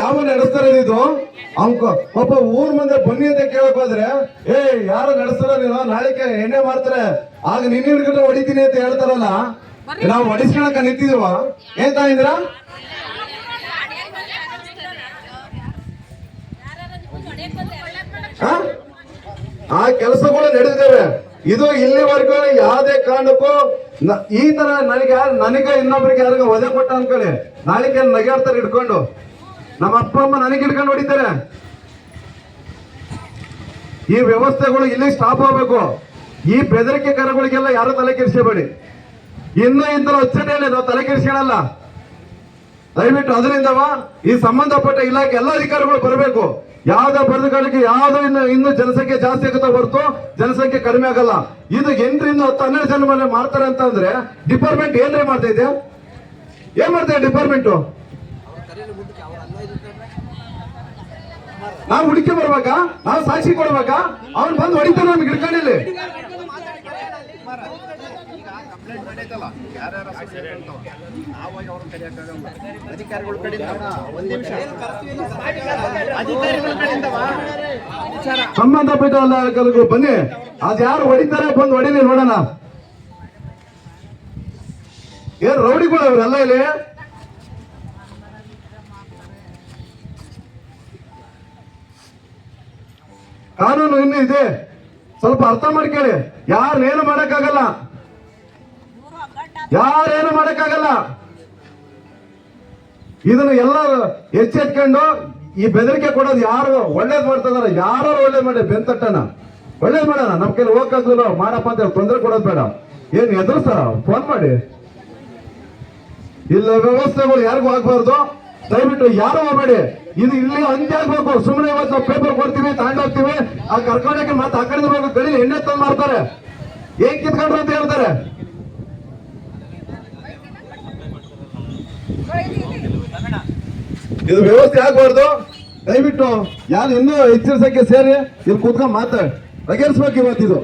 ಯಾವ ನಡೆಸ್ತಾರೆ ಇದು ಅವ್ಕ ಪಾಪ ಊರ್ ಮುಂದೆ ಬನ್ನಿ ಅಂತ ಕೇಳಕ್ ಹೋದ್ರೆ, ಏ, ಯಾರು ನಡೆಸ್ತಾರ ನೀನು? ನಾಳೆಗೆ ಎಣ್ಣೆ ಮಾಡ್ತಾರೆ. ಆಗ ನಿನ್ನ ಹಿಡ್ಕೊಂಡು ಹೊಡಿತೀನಿ ಅಂತ ಹೇಳ್ತಾರಲ್ಲ? ನಾವು ಹೊಡಿಸ್ಕೊಳಕ ನಿಂತಿದೀವ ಏನ್ ತಾಯಿದ್ರ ಆ? ಕೆಲಸಗಳು ನಡೆದಿದ್ದೇವೆ. ಇದು ಇಲ್ಲಿವರೆಗೂ ಯಾವುದೇ ಕಾರಣಕ್ಕೂ ಈ ತರ ನನಗೆ ನನಗೆ ಇನ್ನೊಬ್ರಿಗೆ ಯಾರಿಗೂ ಒದೆ ಕೊಟ್ಟ ಅನ್ಕೊಳ್ಳಿ ನಾಳೆಗೆ ನಗಾಡ್ತಾರೆ ಹಿಡ್ಕೊಂಡು ನಮ್ಮ ಅಪ್ಪ, ಅಮ್ಮ ನನಗೆ ಇಟ್ಕೊಂಡು ಹೊಡಿತಾರೆ. ಈ ವ್ಯವಸ್ಥೆಗಳು ಇಲ್ಲಿ ಸ್ಟಾಪ್ ಆಗಬೇಕು. ಈ ಬೆದರಿಕೆ ಕರಗಳಿಗೆಲ್ಲ ಯಾರು ತಲೆ ಕೆಡಿಸಬೇಡಿ ಇನ್ನು ಇಂತರ ಅಚ್ಚರಿಯಲ್ಲಿ ನಾವು ತಲೆ ಕೆಡಿಸ್ಕೊಳ್ಳಲ್ಲ ದಯವಿಟ್ಟು ಅದರಿಂದವ ಈ ಸಂಬಂಧಪಟ್ಟ ಇಲಾಖೆ ಎಲ್ಲ ಅಧಿಕಾರಿಗಳು ಬರಬೇಕು. ಯಾವ್ದೇ ಬರದಗಳಿಗೆ ಯಾವ್ದು ಇನ್ನು ಇನ್ನು ಜನಸಂಖ್ಯೆ ಜಾಸ್ತಿ ಆಗುತ್ತಾ ಹೊರತು ಜನಸಂಖ್ಯೆ ಕಡಿಮೆ ಆಗಲ್ಲ. ಇದು ಎಂಟರಿಂದ ಹತ್ತು ಹನ್ನೆರಡು ಜನ ಮೇಲೆ ಮಾಡ್ತಾರೆ ಅಂತ ಅಂದ್ರೆ ಡಿಪಾರ್ಟ್ಮೆಂಟ್ ಏನ್ರಿ ಮಾಡ್ತಾ ಇದೆ? ಏನ್ ಮಾಡ್ತಾ ಇದೆ ಡಿಪಾರ್ಟ್ಮೆಂಟ್ ನಾವು ಹುಡುಕಿ ಬರ್ಬೇಕಾ ನಾವು ಸಾಕ್ಷಿ ಕೊಡ್ಬೇಕಾ ಅವ್ನು ಬಂದು ಹೊಡಿತಾನೆ ನಮ್ಗೆ ಹಿಡ್ಕೊಂಡಿಲ್ಲ ಸಂಬಂಧಪಟ್ಟ ಬನ್ನಿ. ಅದ್ ಯಾರು ಹೊಡಿತಾರೆ ಬಂದು ಹೊಡಿಲಿ ನೋಡೋಣ. ಏನ್ ರೌಡಿಗಳು ಅವರೆಲ್ಲ ಇಲ್ಲಿ? ಕಾನೂನು ಇನ್ನು ಇದೆ. ಸ್ವಲ್ಪ ಅರ್ಥ ಮಾಡ್ಕೊಳ್ಳಿ ಯಾರೇನು ಮಾಡಕ್ಕಾಗಲ್ಲ? ಯಾರೇನು ಮಾಡಕ್ಕಾಗಲ್ಲ? ಇದನ್ನ ಎಲ್ಲ ಎಚ್ಚೆತ್ಕೊಂಡು ಈ ಬೆದರಿಕೆ ಕೊಡೋದು ಯಾರು ಒಳ್ಳೇದ್ ಮಾಡ್ತದಾರ ಯಾರು ಒಳ್ಳೇದ್ ಮಾಡಿ ಬೆಂತಟ್ಟಣ ಒಳ್ಳೇದ್ ಮಾಡೋಣ. ನಮ್ ಕೈಲಿ ಹೋಗಕ್ಕಾಗಲ್ಲ ಮಾಡಪ್ಪ ಅಂತ ತೊಂದರೆ ಕೊಡೋದು ಬೇಡ. ಏನ್ ಎದುರಿಸ್ತಾರ ಫೋನ್ ಮಾಡಿ. ಇಲ್ಲ, ವ್ಯವಸ್ಥೆಗಳು ಯಾರಿಗೂ ಆಗ್ಬಾರ್ದು. ದಯವಿಟ್ಟು ಯಾರು ಹೋಗ್ಬೇಡಿ ಇದು ಇಲ್ಲಿ ಅಂತ್ಯ ಆಗ್ಬೇಕು. ಸುಮ್ಮನೆ ಇವತ್ತು ಪೇಪರ್ ಕೊಡ್ತೀವಿ, ತಗೊಂಡೋಗ್ತೀವಿ. ಆ ಕರ್ಕೊಂಡಕ್ಕೆ ಮತ್ತೆ ಆಕಡೆ ಕಡೆ ಹೋಗಿ ಗಡಿ ಎಣ್ಣೆ ತಂದು ಮಾಡ್ತಾರೆ ಏನ್ ಕಿತ್ಕೊಂಡ್ರು ಅಂತ ಹೇಳ್ತಾರೆ. ಇದು ವ್ಯವಸ್ಥೆ ಆಗ್ಬಾರ್ದು. ದಯವಿಟ್ಟು ಯಾರು ಇನ್ನೂ ಎಚ್ಚರಿಸಕ್ಕೆ ಸೇರಿ ಇಲ್ಲಿ ಕೂತ್ಕೊಂಡು ಮಾತಾಡಿ. ಬಗೆಹರಿಸ್ಬೇಕು ಇವತ್ತಿದು.